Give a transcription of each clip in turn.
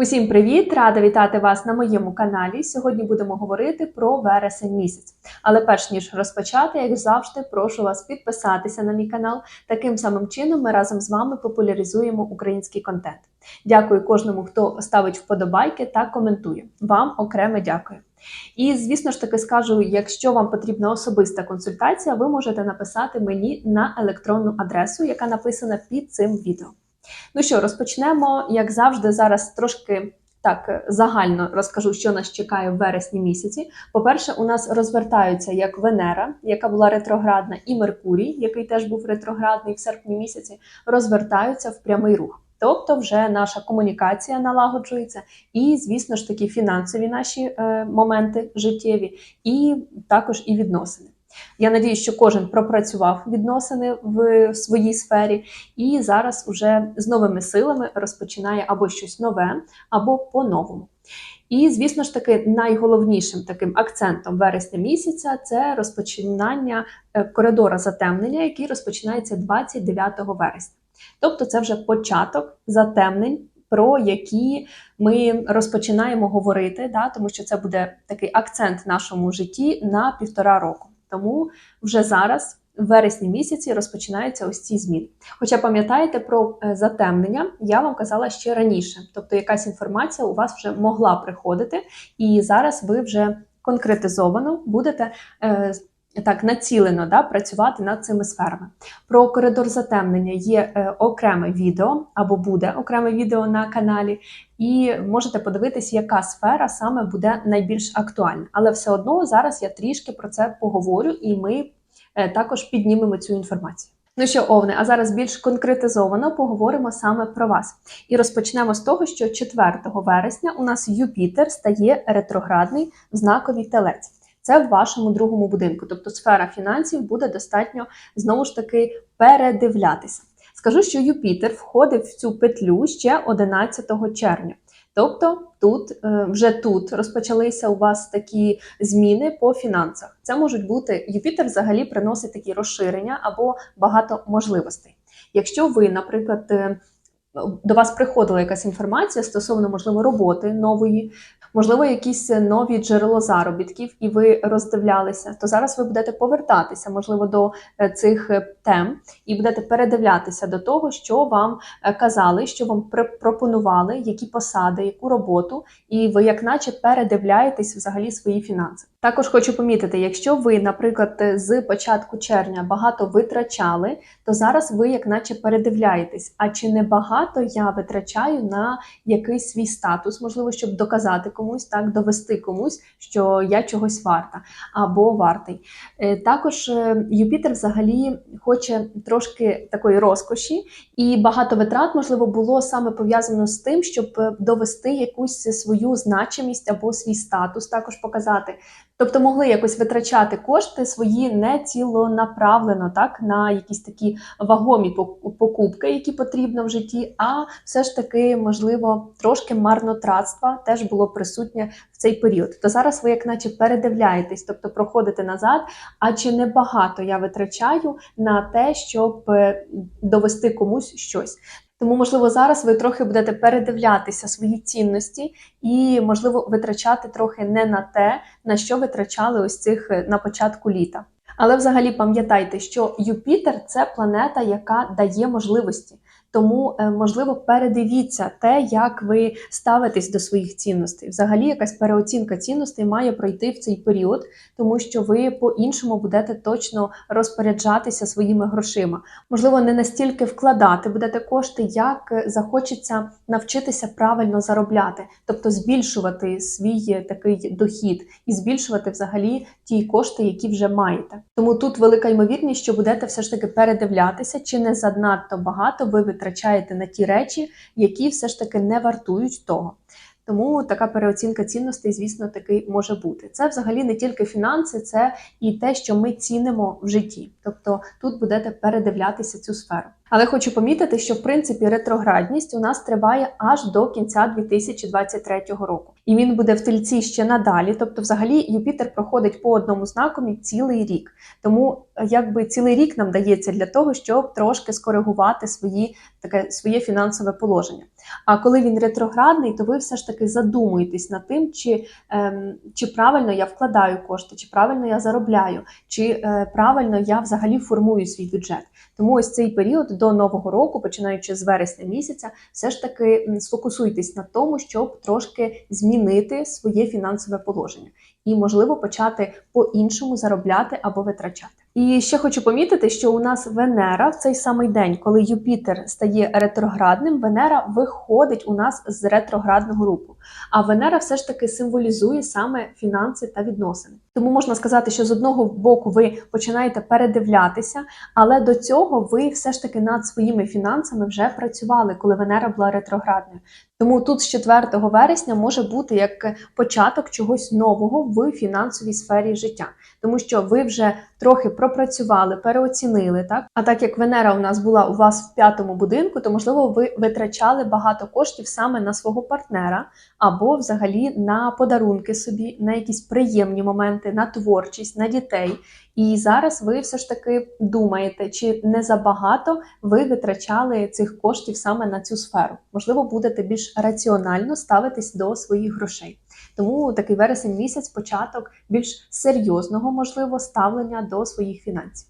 Усім привіт! Рада вітати вас на моєму каналі. Сьогодні будемо говорити про вересень місяць. Але перш ніж розпочати, як завжди, прошу вас підписатися на мій канал. Таким самим чином ми разом з вами популяризуємо український контент. Дякую кожному, хто ставить вподобайки та коментує. Вам окреме дякую. І звісно ж таки скажу, якщо вам потрібна особиста консультація, ви можете написати мені на електронну адресу, яка написана під цим відео. Ну що, розпочнемо, як завжди, зараз трошки так загально розкажу, що нас чекає в вересні місяці. По-перше, у нас розвертаються як Венера, яка була ретроградна, і Меркурій, який теж був ретроградний в серпні місяці, розвертаються в прямий рух. Тобто, вже наша комунікація налагоджується, і, звісно ж таки, фінансові наші е, моменти життєві, і також і відносини. Я надію, що кожен пропрацював відносини в своїй сфері, і зараз уже з новими силами розпочинає або щось нове, або по-новому. І, звісно ж таки, найголовнішим таким акцентом вересня місяця це розпочинання е, коридора затемнення, який розпочинається 29 вересня. Тобто, це вже початок затемнень. Про які ми розпочинаємо говорити, да, тому що це буде такий акцент в нашому житті на півтора року. Тому вже зараз, в вересні місяці, розпочинаються ось ці зміни. Хоча пам'ятаєте про е, затемнення, я вам казала ще раніше, тобто якась інформація у вас вже могла приходити, і зараз ви вже конкретизовано будете. Так, націлено да, працювати над цими сферами. Про коридор затемнення є е, окреме відео або буде окреме відео на каналі, і можете подивитись, яка сфера саме буде найбільш актуальна. Але все одно зараз я трішки про це поговорю, і ми е, також піднімемо цю інформацію. Ну що, Овне, а зараз більш конкретизовано поговоримо саме про вас. І розпочнемо з того, що 4 вересня у нас Юпітер стає ретроградний в знаковій телець. Це в вашому другому будинку, тобто сфера фінансів буде достатньо знову ж таки передивлятися. Скажу, що Юпітер входив в цю петлю ще 11 червня. Тобто тут е, вже тут розпочалися у вас такі зміни по фінансах. Це можуть бути Юпітер взагалі приносить такі розширення або багато можливостей. Якщо ви, наприклад, е, до вас приходила якась інформація стосовно можливо роботи нової, можливо, якісь нові джерело заробітків, і ви роздивлялися, то зараз ви будете повертатися, можливо, до е, цих е, тем і будете передивлятися до того, що вам е, казали, що вам пр- пропонували, які посади, яку роботу, і ви, як наче, передивляєтесь взагалі свої фінанси. Також хочу помітити, якщо ви, наприклад, з початку червня багато витрачали, то зараз ви, як наче, передивляєтесь, а чи не багато я витрачаю на якийсь свій статус, можливо, щоб доказати комусь, так довести комусь, що я чогось варта або вартий. Е, Також е, Юпітер взагалі хоче трошки такої розкоші, і багато витрат, можливо, було саме пов'язано з тим, щоб е, довести якусь свою значимість або свій статус, також показати. Тобто могли якось витрачати кошти свої не цілонаправлено, так на якісь такі вагомі пок- покупки, які потрібно в житті, а все ж таки, можливо, трошки марнотратства теж було присутнє в цей період. То зараз ви, як наче, передивляєтесь, тобто проходите назад. А чи не багато я витрачаю на те, щоб е, довести комусь щось? Тому, можливо, зараз ви трохи будете передивлятися свої цінності і, можливо, витрачати трохи не на те, на що витрачали ось цих е, на початку літа. Але взагалі пам'ятайте, що Юпітер це планета, яка дає можливості. Тому, е, можливо, передивіться те, як ви ставитесь до своїх цінностей. Взагалі, якась переоцінка цінностей має пройти в цей період, тому що ви по-іншому будете точно розпоряджатися своїми грошима. Можливо, не настільки вкладати будете кошти, як е, захочеться навчитися правильно заробляти, тобто збільшувати свій е, такий дохід і збільшувати взагалі ті кошти, які вже маєте. Тому тут велика ймовірність, що будете все ж таки передивлятися, чи не занадто багато ви витрачаєте на ті речі, які все ж таки не вартують того. Тому така переоцінка цінностей, звісно, таки може бути. Це взагалі не тільки фінанси, це і те, що ми цінимо в житті. Тобто тут будете передивлятися цю сферу. Але хочу помітити, що в принципі ретроградність у нас триває аж до кінця 2023 року, і він буде в тельці ще надалі. Тобто, взагалі, Юпітер проходить по одному знакові цілий рік. Тому якби цілий рік нам дається для того, щоб трошки скоригувати свої таке своє фінансове положення. А коли він ретроградний, то ви все ж таки задумуєтесь над тим, чи, ем, чи правильно я вкладаю кошти, чи правильно я заробляю, чи е, правильно я взагалі формую свій бюджет. Тому ось цей період до нового року, починаючи з вересня місяця, все ж таки сфокусуйтесь на тому, щоб трошки змінити своє фінансове положення і, можливо, почати по-іншому заробляти або витрачати. І ще хочу помітити, що у нас Венера в цей самий день, коли Юпітер стає ретроградним, Венера виходить у нас з ретроградного руху. А Венера все ж таки символізує саме фінанси та відносини. Тому можна сказати, що з одного боку ви починаєте передивлятися, але до цього ви все ж таки над своїми фінансами вже працювали, коли Венера була ретроградною. Тому тут з 4 вересня може бути як початок чогось нового в фінансовій сфері життя, тому що ви вже трохи пропрацювали, переоцінили. Так а так як Венера у нас була у вас в п'ятому будинку, то можливо ви витрачали багато коштів саме на свого партнера, або взагалі на подарунки собі, на якісь приємні моменти, на творчість, на дітей. І зараз ви все ж таки думаєте, чи не забагато ви витрачали цих коштів саме на цю сферу. Можливо, будете більш раціонально ставитись до своїх грошей. Тому такий вересень місяць початок більш серйозного, можливо, ставлення до своїх фінансів.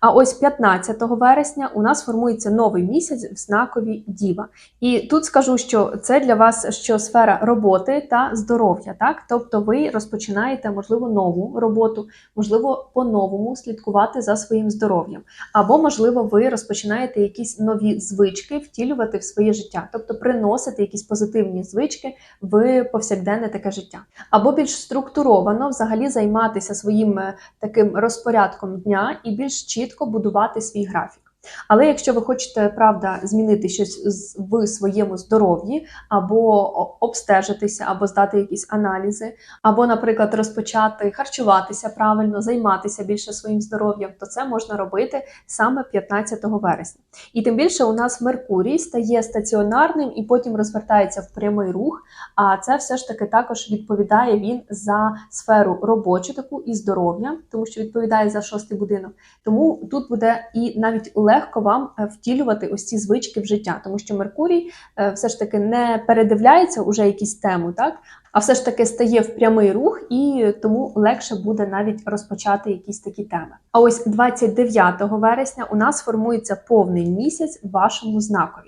А ось 15 вересня у нас формується новий місяць в знакові Діва. І тут скажу, що це для вас що сфера роботи та здоров'я, так? Тобто ви розпочинаєте, можливо, нову роботу, можливо, по-новому слідкувати за своїм здоров'ям. Або, можливо, ви розпочинаєте якісь нові звички втілювати в своє життя, тобто приносити якісь позитивні звички в повсякденне таке життя. Або більш структуровано взагалі займатися своїм е, таким розпорядком дня і більш чітко будувати свій графік. Але якщо ви хочете правда змінити щось в своєму здоров'ї, або обстежитися, або здати якісь аналізи, або, наприклад, розпочати харчуватися правильно, займатися більше своїм здоров'ям, то це можна робити саме 15 вересня. І тим більше у нас Меркурій стає стаціонарним і потім розвертається в прямий рух. А це все ж таки також відповідає він за сферу робочу таку і здоров'я, тому що відповідає за шостий будинок. Тому тут буде і навіть легко вам е, втілювати ось ці звички в життя, тому що Меркурій е, все ж таки не передивляється уже якісь тему, так а все ж таки стає в прямий рух, і тому легше буде навіть розпочати якісь такі теми. А ось 29 вересня у нас формується повний місяць в вашому знакові.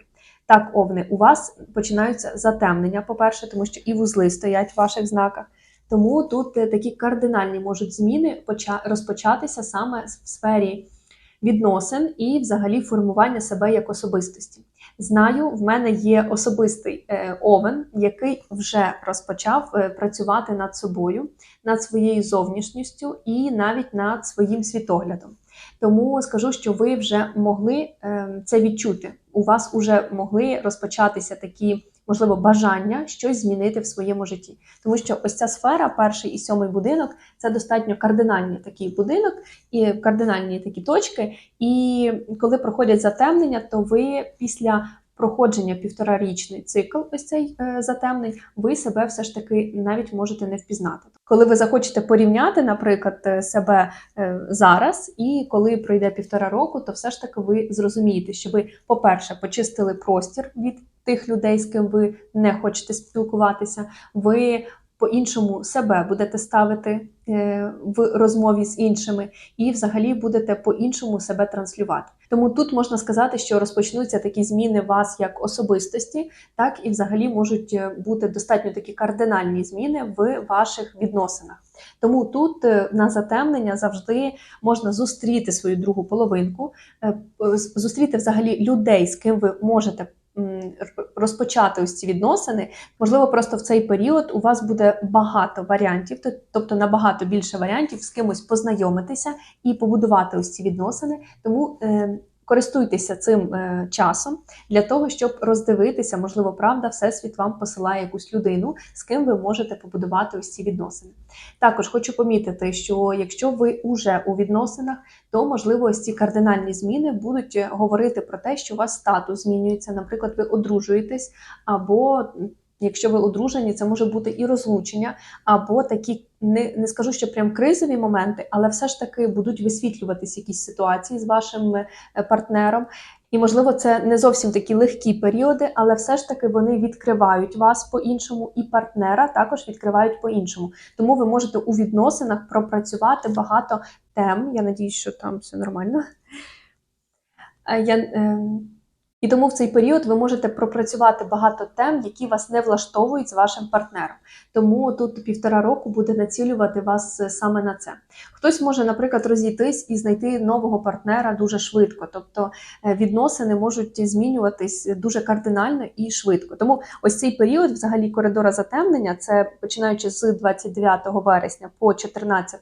Так, овни, у вас починаються затемнення, по-перше, тому що і вузли стоять в ваших знаках. Тому тут е, такі кардинальні можуть зміни поча- розпочатися саме в сфері відносин і взагалі формування себе як особистості. Знаю, в мене є особистий е, овен, який вже розпочав е, працювати над собою, над своєю зовнішністю і навіть над своїм світоглядом. Тому скажу, що ви вже могли е, це відчути. У вас вже могли розпочатися такі, можливо, бажання щось змінити в своєму житті. Тому що ось ця сфера, перший і сьомий будинок, це достатньо кардинальні такий будинок і кардинальні такі точки. І коли проходять затемнення, то ви після проходження півторарічний цикл, ось цей е, затемнень, ви себе все ж таки навіть можете не впізнати. Коли ви захочете порівняти, наприклад, е, себе е, зараз, і коли пройде півтора року, то все ж таки ви зрозумієте, що ви, по-перше, почистили простір від тих людей, з ким ви не хочете спілкуватися. Ви по-іншому себе будете ставити е, в розмові з іншими, і взагалі будете по-іншому себе транслювати. Тому тут можна сказати, що розпочнуться такі зміни вас як особистості, так і взагалі можуть е, бути достатньо такі кардинальні зміни в ваших відносинах. Тому тут е, на затемнення завжди можна зустріти свою другу половинку, зустріти взагалі людей, з ким ви можете розпочати ось ці відносини. Можливо, просто в цей період у вас буде багато варіантів, тобто набагато більше варіантів з кимось познайомитися і побудувати ось ці відносини. Тому, е, користуйтеся цим е, часом для того, щоб роздивитися, можливо, правда, всесвіт вам посилає якусь людину, з ким ви можете побудувати ось ці відносини. Також хочу помітити, що якщо ви уже у відносинах, то можливо ось ці кардинальні зміни будуть е, говорити про те, що у вас статус змінюється. Наприклад, ви одружуєтесь, або якщо ви одружені, це може бути і розлучення, або такі не, не скажу, що прям кризові моменти, але все ж таки будуть висвітлюватись якісь ситуації з вашим е, партнером. І можливо, це не зовсім такі легкі періоди, але все ж таки вони відкривають вас по-іншому, і партнера також відкривають по-іншому. Тому ви можете у відносинах пропрацювати багато тем. Я надіюсь, що там все нормально. Е, Я, е, і тому в цей період ви можете пропрацювати багато тем, які вас не влаштовують з вашим партнером. Тому тут півтора року буде націлювати вас е, саме на це. Хтось може, наприклад, розійтись і знайти нового партнера дуже швидко. Тобто е, відносини можуть змінюватись дуже кардинально і швидко. Тому ось цей період, взагалі, коридора затемнення, це починаючи з 29 вересня по 14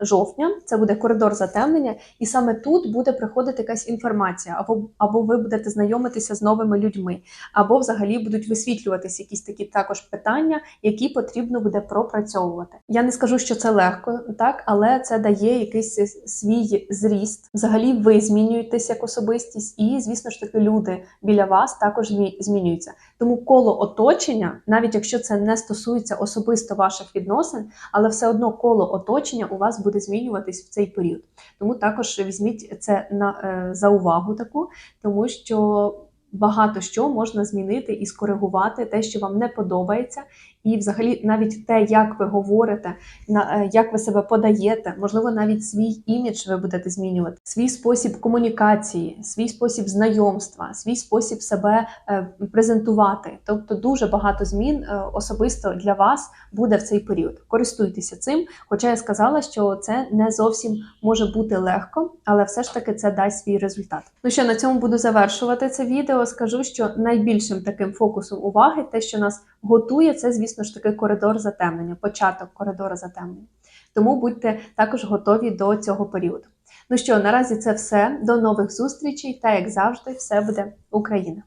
жовтня, це буде коридор затемнення, і саме тут буде приходити якась інформація, або, або ви будете знайомитися з новими людьми, або взагалі будуть висвітлюватися якісь такі також питання, які потрібно буде пропрацьовувати. Я не скажу, що це легко, так, але це дає якийсь свій зріст. Взагалі, ви змінюєтесь як особистість, і звісно ж таки люди біля вас також змінюються. Тому коло оточення, навіть якщо це не стосується особисто ваших відносин, але все одно коло оточення у вас буде змінюватись в цей період. Тому також візьміть це на е, за увагу таку, тому що багато що можна змінити і скоригувати те, що вам не подобається, і взагалі навіть те, як ви говорите, е, як ви себе подаєте, можливо, навіть свій імідж ви будете змінювати, свій спосіб комунікації, свій спосіб знайомства, свій спосіб себе е, презентувати. Тобто дуже багато змін е, особисто для вас буде в цей період. Користуйтеся цим. Хоча я сказала, що це не зовсім може бути легко, але все ж таки це дасть свій результат. Ну що на цьому буду завершувати це відео. Скажу, що найбільшим таким фокусом уваги, те, що нас готує, це, звісно ж таки, коридор затемнення, початок коридору затемнення. Тому будьте також готові до цього періоду. Ну що, наразі це все. До нових зустрічей, та як завжди, все буде Україна!